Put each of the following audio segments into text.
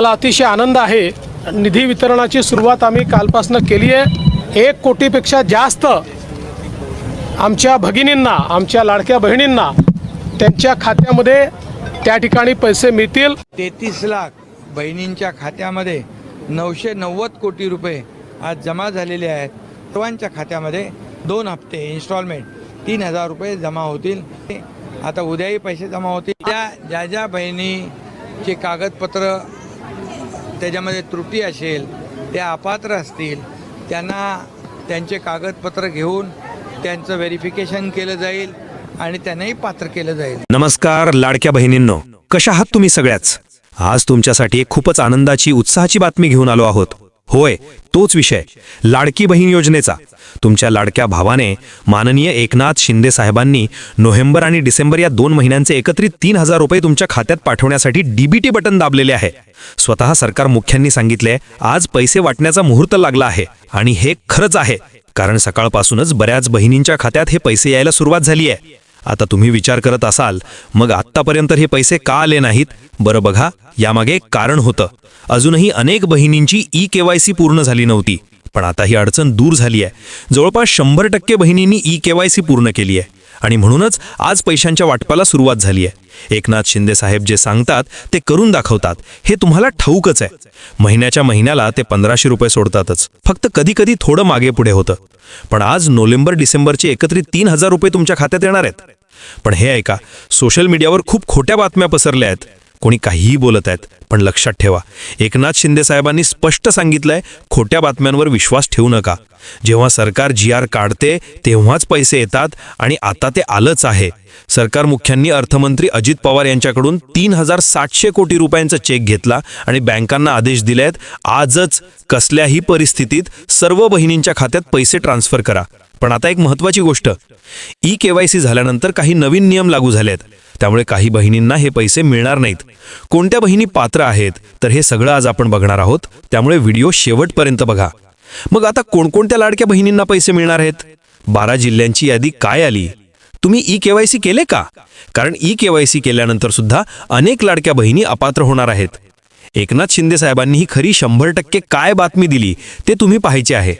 मला अतिशय आनंद आहे. निधी वितरणाची सुरुवात आम्ही कालपासून केली आहे. एक कोटीपेक्षा जास्त आमच्या भगिनींना आमच्या लाडक्या बहिणींना त्यांच्या खात्यामध्ये त्या ठिकाणी पैसे मिळतील. तेहतीस लाख बहिणींच्या खात्यामध्ये नऊशे नव्वद कोटी रुपये आज जमा झालेले आहेत. सर्वांच्या खात्यामध्ये दोन हप्ते इन्स्टॉलमेंट तीन हजार रुपये जमा होतील. आता उद्याही पैसे जमा होतील. त्या ज्या ज्या बहिणीचे कागदपत्र त्याच्यामध्ये त्रुटी असेल ते अपात्र असतील त्यांना त्यांचे कागदपत्र घेऊन त्यांचं व्हेरिफिकेशन केलं जाईल आणि त्यांनाही पात्र केलं जाईल. नमस्कार लाडक्या बहिणींनो. कशा आहात तुम्ही सगळ्याच? आज तुमच्यासाठी एक खूपच आनंदाची उत्साहाची बातमी घेऊन आलो आहोत. होय तोच विषय. लाडकी बहीण योजनेचा. तुमच्या लाडक्या भावाने माननीय एकनाथ शिंदे साहेबांनी नोव्हेंबर आणि डिसेंबर या दोन महिन्यांचे एकत्रित तीन हजार रुपये तुमच्या खात्यात पाठवण्यासाठी डीबीटी बटन दाबलेले आहे. स्वतः सरकार मुख्यांनी सांगितले आज पैसे वाटण्याचा मुहूर्त लागला आहे आणि हे खरंच आहे कारण सकाळपासूनच बऱ्याच बहिणींच्या खात्यात हे पैसे यायला सुरुवात झाली आहे. आता तुम्ही विचार करत असाल मग आत्तापर्यंत हे पैसे का आले नाहीत? बरं बघा यामागे एक कारण होतं. अजूनही अनेक बहिणींची ई केवायसी पूर्ण झाली नव्हती पण आता ही अडचण दूर झाली आहे. जवळपास शंभर टक्के बहिणींनी ई केवायसी पूर्ण केली आहे. आणि म्हणूनच आज पैशांच्या वाटपाला सुरुवात झाली आहे. एकनाथ शिंदे साहेब जे सांगतात ते करून दाखवतात. हे तुम्हाला ठाऊकच आहे. महिन्याच्या महिन्याला ते पंधराशे रुपये सोडतातच. फक्त कधी कधी थोडं मागे पुढे होतं. पण आज नोव्हेंबर डिसेंबरचे एकत्रित तीन हजार रुपये तुमच्या खात्यात येणार आहेत. पण हे ऐका सोशल मीडियावर खूप खोट्या बातम्या पसरल्या आहेत. कोणी काहीही बोलत आहेत पण लक्षात ठेवा एकनाथ शिंदे साहेबांनी स्पष्ट सांगितलंय खोट्या बातम्यांवर विश्वास ठेवू नका. जेव्हा सरकार जी आर काढते तेव्हाच पैसे येतात आणि आता ते आलंच आहे. सरकार मुख्यांनी अर्थमंत्री अजित पवार यांच्याकडून तीन हजार सातशे कोटी रुपयांचा चेक घेतला आणि बँकांना आदेश दिलेत आजच कसल्याही परिस्थितीत सर्व बहिणींच्या खात्यात पैसे ट्रान्स्फर करा. पण आता एक महत्वाची गोष्ट. ई केवायसी झाल्यानंतर काही नवीन नियम लागू झालेत. त्यामुळे काही बहिणींना हे पैसे मिळणार नाहीत. कोणत्या बहिणी पात्र आहेत तर हे सगळं आज आपण बघणार आहोत. त्यामुळे व्हिडिओ शेवटपर्यंत बघा. मग आता कोणकोणत्या लाडक्या बहिणींना पैसे मिळणार आहेत? बारा जिल्ह्यांची यादी काय आली? तुम्ही ई केवायसी केले का? कारण ई केवायसी केल्यानंतर सुद्धा अनेक लाडक्या बहिणी अपात्र होणार आहेत. एकनाथ शिंदे साहेबांनी ही खरी शंभर टक्के काय बातमी दिली ते तुम्ही पाहायचे आहे.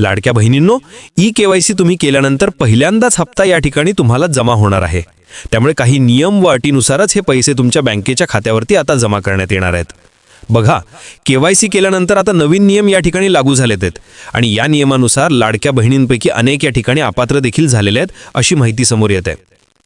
लाडक्या बहिणींनो ई केवायसी तुम्ही केल्यानंतर पहिल्यांदाच हप्ता या ठिकाणी तुम्हाला जमा होणार आहे. त्यामुळे काही नियम व अटीनुसारच हे पैसे तुमच्या बँकेच्या खात्यावरती आता जमा करण्यात येणार आहेत. बघा केवायसी केल्यानंतर आता नवीन नियम या ठिकाणी लागू झालेत आहेत. आणि या नियमानुसार लाडक्या बहिणींपैकी अनेक या ठिकाणी अपात्र देखील झालेले आहेत अशी माहिती समोर येत आहे.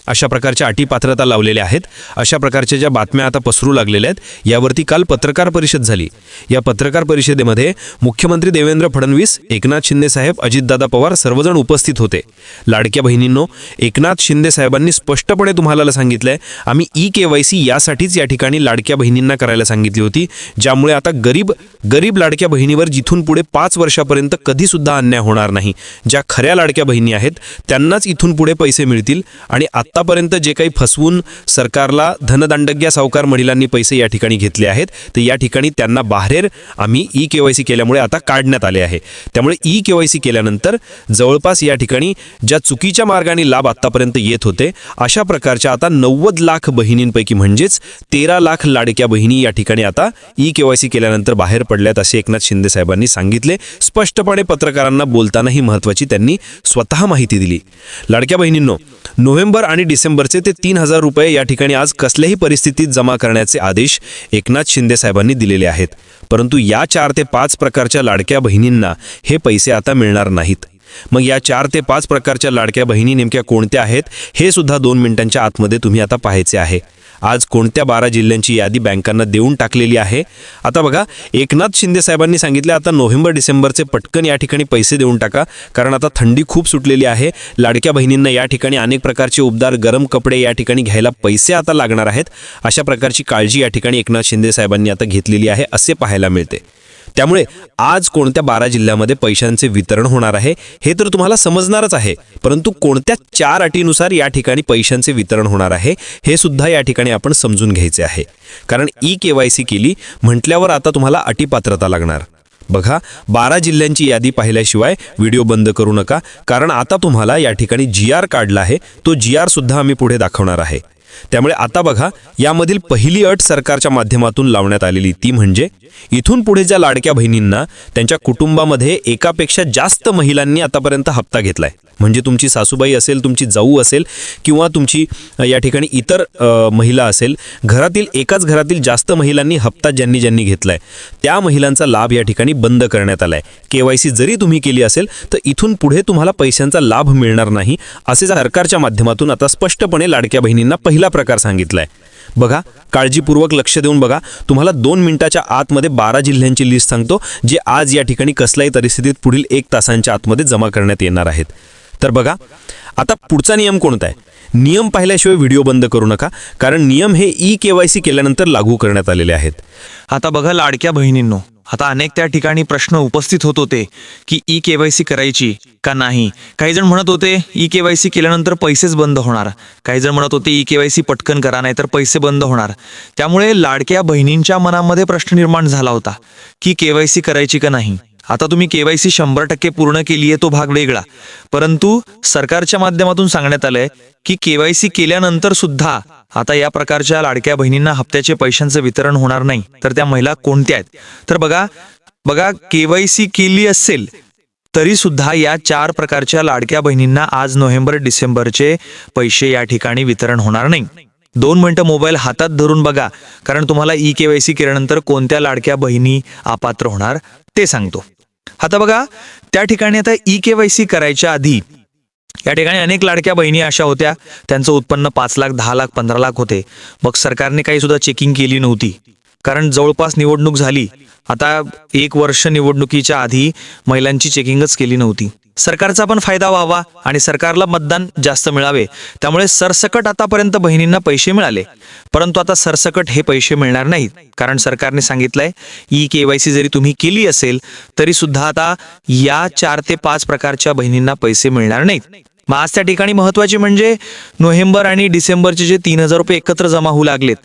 अशा प्रकारच्या अटी पात्रता लावलेल्या आहेत. अशा प्रकारच्या ज्या बातम्या आता पसरू लागलेल्या आहेत यावरती काल पत्रकार परिषद झाली. या पत्रकार परिषदेमध्ये मुख्यमंत्री देवेंद्र फडणवीस एकनाथ शिंदे साहेब अजितदादा पवार सर्वजण उपस्थित होते. लाडक्या बहिणींनो एकनाथ शिंदे साहेबांनी स्पष्टपणे तुम्हाला सांगितलंय आम्ही ई के वाय सी यासाठीच या ठिकाणी लाडक्या बहिणींना करायला सांगितली होती. ज्यामुळे आता गरीब गरीब लाडक्या बहिणीवर जिथून पुढे पाच वर्षापर्यंत कधीसुद्धा अन्याय होणार नाही. ज्या खऱ्या लाडक्या बहिणी आहेत त्यांनाच इथून पुढे पैसे मिळतील आणि आता आत्तापर्यंत जे काही फसवून सरकारला धनदांडग्या सावकार महिलांनी पैसे या ठिकाणी घेतले आहेत तर या ठिकाणी त्यांना बाहेर आम्ही ई के वाय सी केल्यामुळे आता काढण्यात आले आहे. त्यामुळे ई के वाय सी केल्यानंतर जवळपास या ठिकाणी ज्या चुकीच्या मार्गाने लाभ आत्तापर्यंत येत होते अशा प्रकारच्या आता नव्वद लाख बहिणींपैकी म्हणजेच तेरा लाख लाडक्या बहिणी या ठिकाणी आता ई के वाय सी केल्यानंतर बाहेर पडल्यात असे एकनाथ शिंदे साहेबांनी सांगितले. स्पष्टपणे पत्रकारांना बोलताना ही महत्त्वाची त्यांनी स्वतः माहिती दिली. लाडक्या बहिणींनो नोव्हेंबर आणि डिसेंबरचे ते तीन हजार रुपये या ठिकाणी आज कसल्याही परिस्थितीत जमा करण्याचे आदेश एकनाथ शिंदे साहेबांनी दिलेले आहेत. परंतु या चार ते पाच प्रकारच्या लाडक्या बहिणींना हे पैसे आता मिळणार नाहीत. मग या चार ते पाच प्रकारच्या लाडक्या बहिणी नेमक्या कोणत्या आहेत हे सुद्धा दोन मिनिटांच्या आतमध्ये तुम्ही आता पाहायचे आहे. आज कोणत्या बारा जिल्ह्यांची यादी बँकांना देऊन टाकलेली आहे? आता बघा एकनाथ शिंदे साहेबांनी सांगितले आता नोव्हेंबर डिसेंबरचे पटकन या ठिकाणी पैसे देऊन टाका कारण आता थंडी खूप सुटलेली आहे. लाडक्या बहिणींना या ठिकाणी अनेक प्रकारचे उबदार गरम कपडे या ठिकाणी घ्यायला पैसे आता लागणार आहेत. अशा प्रकारची काळजी या ठिकाणी एकनाथ शिंदे साहेबांनी आता घेतलेली आहे असे पाहायला मिळते. त्यामुळे आज कोणत्या बारा जिल्ह्यामध्ये पैशांचे वितरण होणार आहे हे तर तुम्हाला समजणारच आहे. परंतु कोणत्या चार अटीनुसार या ठिकाणी पैशांचे वितरण होणार आहे हे सुद्धा या ठिकाणी आपण समजून घ्यायचे आहे. कारण ई के वाय सी केली म्हटल्यावर आता तुम्हाला अटीपात्रता लागणार. बघा बारा जिल्ह्यांची यादी पाहिल्याशिवाय व्हिडिओ बंद करू नका कारण आता तुम्हाला या ठिकाणी जी आर काढला आहे तो जी आर सुद्धा आम्ही पुढे दाखवणार आहे. त्यामुळे आता बघा यामधील पहिली अट सरकारच्या माध्यमातून लावण्यात आलेली ती म्हणजे इथून पुढे ज्या लाडक्या बहिणींना त्यांच्या कुटुंबामध्ये एकापेक्षा जास्त महिलांनी आतापर्यंत हप्ता घेतलाय. म्हणजे तुमची सासूबाई असेल तुमची जाऊ असेल किंवा तुमची या ठिकाणी इतर महिला असेल घरातील एकाच घरातील जास्त महिलांनी हप्ता ज्यांनी ज्यांनी घेतला आहे त्या महिलांचा लाभ या ठिकाणी बंद करण्यात आला आहे के वाय सी जरी तुम्ही केली असेल तर इथून पुढे तुम्हाला पैशांचा लाभ मिळणार नाही असे सरकारच्या माध्यमातून आता स्पष्टपणे लाडक्या बहिणींना पहिला प्रकार सांगितला आहे बघा काळजीपूर्वक लक्ष देऊन बघा तुम्हाला दोन मिनिटाच्या आतमध्ये बारा जिल्ह्यांची लिस्ट सांगतो जे आज या ठिकाणी कसल्याही परिस्थितीत पुढील एक तासांच्या आतमध्ये जमा करण्यात येणार आहेत. तर बघा आता पुढचा नियम कोणता आहे? नियम पाहिल्याशिवाय व्हिडिओ बंद करू नका कारण नियम हे ई के वाय सी केल्यानंतर लागू करण्यात आलेले आहेत. आता बघा लाडक्या बहिणींनो आता अनेक त्या ठिकाणी प्रश्न उपस्थित होत होते की ई के वाय सी करायची का नाही? काही जण म्हणत होते ई के वाय सी केल्यानंतर पैसेच बंद होणार. काही जण म्हणत होते ई के वाय सी पटकन करा नाही तर पैसे बंद होणार. त्यामुळे लाडक्या बहिणींच्या मनामध्ये प्रश्न निर्माण झाला होता की के वाय सी करायची का नाही? आता तुम्ही केवायसी शंभर टक्के पूर्ण केली आहे तो भाग वेगळा. परंतु सरकारच्या माध्यमातून सांगण्यात आलंय की केवायसी केल्यानंतर सुद्धा आता या प्रकारच्या लाडक्या बहिणींना हप्त्याचे पैशांचं वितरण होणार नाही. तर त्या महिला कोणत्या आहेत? तर बघा बघा केवायसी केली असेल तरी सुद्धा या चार प्रकारच्या लाडक्या बहिणींना आज नोव्हेंबर डिसेंबरचे पैसे या ठिकाणी वितरण होणार नाही. दोन मिनटं मोबाईल हातात धरून बघा कारण तुम्हाला ई केवायसी केल्यानंतर कोणत्या लाडक्या बहिणी अपात्र होणार ते सांगतो. आता बघा त्या ठिकाणी आता ई केवायसी करायच्या आधी या ठिकाणी अनेक लाडक्या बहिणी अशा होत्या. त्यांचं उत्पन्न पाच लाख दहा लाख पंधरा लाख होते. मग सरकारने काही सुद्धा चेकिंग केली नव्हती. कारण जवळपास निवडणूक झाली. आता एक वर्ष निवडणुकीच्या आधी महिलांची चेकिंगच केली नव्हती. सरकारचा पण फायदा व्हावा आणि सरकारला मतदान जास्त मिळावे. त्यामुळे सरसकट आतापर्यंत बहिणींना पैसे मिळाले. परंतु आता सरसकट हे पैसे मिळणार नाहीत. कारण सरकारने सांगितलंय ई केवायसी जरी तुम्ही केली असेल तरी सुद्धा आता या चार ते पाच प्रकारच्या बहिणींना पैसे मिळणार नाहीत. मग आज त्या ठिकाणी महत्त्वाचे म्हणजे नोव्हेंबर आणि डिसेंबरचे जे तीन हजार रुपये एकत्र जमा होऊ लागलेत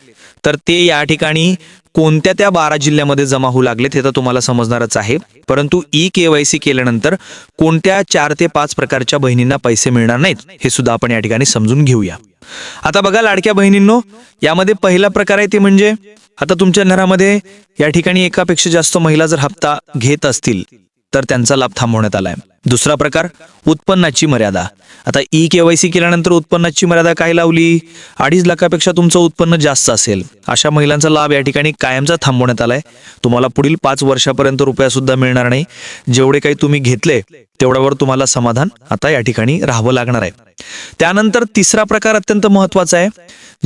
तर ते या ठिकाणी कोणत्या त्या बारा जिल्ह्यामध्ये जमा होऊ लागलेत हे तर तुम्हाला समजणारच आहे. परंतु ई केवायसी केल्यानंतर कोणत्या चार ते पाच प्रकारच्या बहिणींना पैसे मिळणार नाहीत हे सुद्धा आपण या ठिकाणी समजून घेऊया. आता बघा लाडक्या बहिणींनो यामध्ये पहिला प्रकार आहे ते म्हणजे आता तुमच्या घरामध्ये या ठिकाणी एकापेक्षा जास्त महिला जर हप्ता घेत असतील तर त्यांचा लाभ थांबवण्यात आलाय. दुसरा प्रकार उत्पन्नाची मर्यादा. आता ई केवायसी केल्यानंतर उत्पन्नाची मर्यादा काय लावली? अडीच लाखापेक्षा तुमचं उत्पन्न जास्त असेल. अशा महिलांचा लाभ या ठिकाणी कायमचा थांबवण्यात आलाय. तुम्हाला पुढील पाच वर्षापर्यंत रुपया सुद्धा मिळणार नाही. जेवढे काही तुम्ही घेतले तेवढ्यावर तुम्हाला समाधान आता या ठिकाणी राहावं लागणार आहे. त्यानंतर तिसरा प्रकार अत्यंत महत्त्वाचा आहे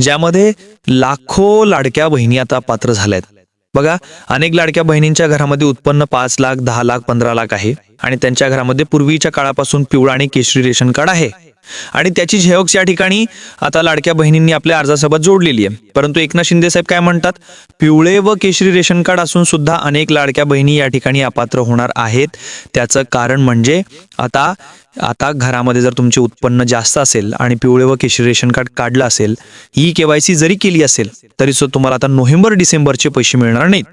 ज्यामध्ये लाखो लाडक्या बहिणी आता पात्र झाल्या आहेत बघा अनेक लाडक्या बहिणींच्या घरामध्ये उत्पन्न पाच लाख दहा लाख पंधरा लाख आहे आणि त्यांच्या घरामध्ये पूर्वीच्या काळापासून पिवळा आणि केशरी रेशन कार्ड आहे. आणि त्याची झेवक्स या ठिकाणी आता लाडक्या बहिणींनी आपल्या अर्जासोबत जोडलेली आहे. परंतु एकनाथ शिंदे साहेब काय म्हणतात? पिवळे व केशरी रेशन कार्ड असून सुद्धा अनेक लाडक्या बहिणी या ठिकाणी अपात्र होणार आहेत. त्याचं कारण म्हणजे आता आता घरामध्ये जर तुमचे उत्पन्न जास्त असेल आणि पिवळे व केशरी रेशन कार्ड काढलं असेल ही केवायसी जरी केली असेल तरी सुद्धा तुम्हाला आता नोव्हेंबर डिसेंबरचे पैसे मिळणार नाहीत.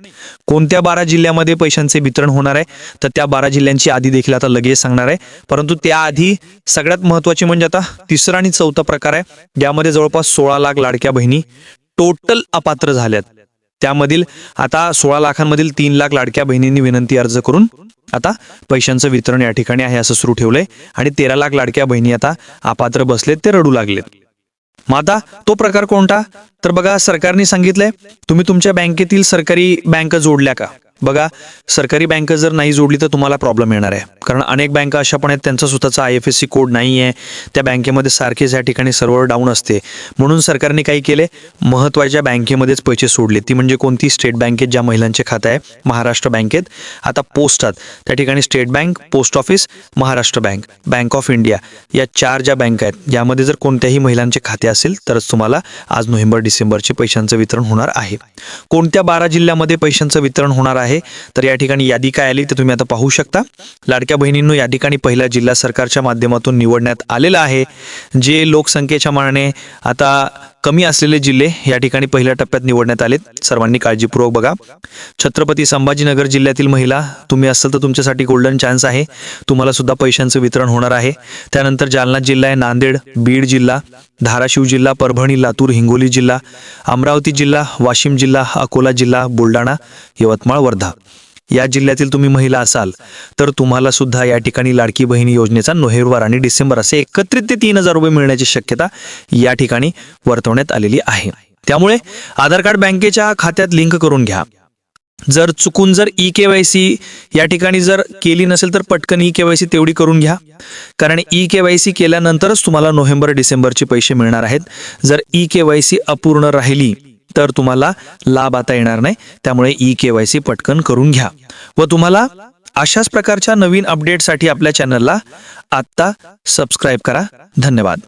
कोणत्या बारा जिल्ह्यामध्ये पैशांचे वितरण होणार आहे तर त्या बारा जिल्ह्यांची आधी देखील आता लगेच सांगणार आहे. परंतु त्याआधी सगळ्यात महत्त्वाचे म्हणजे आता तिसरा आणि चौथा प्रकार आहे. ज्यामध्ये जवळपास सोळा लाख लाडक्या बहिणी टोटल अपात्र झाल्यात. त्यामधील आता सोळा लाखांमधील तीन लाख लाडक्या बहिणींनी विनंती अर्ज करून आता पैशांचं वितरण या ठिकाणी आहे असं सुरू ठेवलंय. आणि तेरा लाख लाडक्या बहिणी आता अपात्र बसलेत ते रडू लागलेत. मग आता तो प्रकार कोणता? तर बघा सरकारने सांगितलंय तुम्ही तुमच्या बँकेतील सरकारी बँक जोडल्या का? बघा सरकारी बँक जर नाही जोडली तर तुम्हाला प्रॉब्लेम येणार आहे. कारण अनेक बँका अशा पण आहेत त्यांचा स्वतःचा I F S C code नाही आहे त्या बँकेमध्ये सारखेच या ठिकाणी सर्व्हर डाऊन असते. म्हणून सरकारने काही केले महत्त्वाच्या बँकेमध्येच पैसे सोडले. ती म्हणजे कोणती? स्टेट बँकेत ज्या महिलांचे खातं आहे महाराष्ट्र बँकेत आता पोस्टात त्या ठिकाणी state bank post office Maharashtra bank bank of India या चार ज्या बँक आहेत यामध्ये जर कोणत्याही महिलांचे खाते असेल तरच तुम्हाला आज नोव्हेंबर डिसेंबरचे पैशांचं वितरण होणार आहे. कोणत्या बारा जिल्ह्यामध्ये पैशांचं वितरण होणार आहे? तर या ठिकाणी यादी काय आली ते तुम्ही आता पाहू शकता. लाडक्या बहिणींनो या ठिकाणी पहिला जिल्हा सरकारच्या माध्यमातून निवडण्यात आलेला आहे. जे लोकसंख्येच्या मानाने आता कमी असलेले जिल्हे या ठिकाणी पहिल्या टप्प्यात निवडण्यात आलेत. सर्वांनी काळजीपूर्वक बघा. छत्रपती संभाजीनगर जिल्ह्यातील महिला तुम्ही असाल तर तुमच्यासाठी गोल्डन चान्स आहे. तुम्हाला सुद्धा पैशांचं वितरण होणार आहे. त्यानंतर जालना जिल्हा आहे नांदेड बीड जिल्हा. धाराशिव जिल्हा परभणी लातूर हिंगोली जिल्हा अमरावती जिल्हा वाशिम जिल्हा अकोला जिल्हा बुलढाणा यवतमाळ वर्धा. या जिल्ह्यातील तुम्ही महिला असाल तर तुम्हाला सुद्धा या ठिकाणी लाडकी बहिणी योजनेचा नोव्हेंबर आणि डिसेंबर असे एकत्रित ते तीन हजार रुपये मिळण्याची शक्यता या ठिकाणी वर्तवण्यात आलेली आहे. त्यामुळे आधार कार्ड बँकेच्या खात्यात लिंक करून घ्या. जर चुकून जर ई के वाय सी या ठिकाणी जर केली नसेल तर पटकन ई के वाय सी तेवढी करून घ्या. कारण ई के वाय सी केल्यानंतरच तुम्हाला नोव्हेंबर डिसेंबरचे पैसे मिळणार आहेत. जर ई के वाय सी अपूर्ण राहिली तर तुम्हाला लाभ आता येणार नाही. त्यामुळे ई के वाय सी पटकन करून घ्या. व तुम्हाला अशाच प्रकारच्या नवीन अपडेटसाठी आपल्या चॅनलला आत्ता सबस्क्राईब करा. धन्यवाद.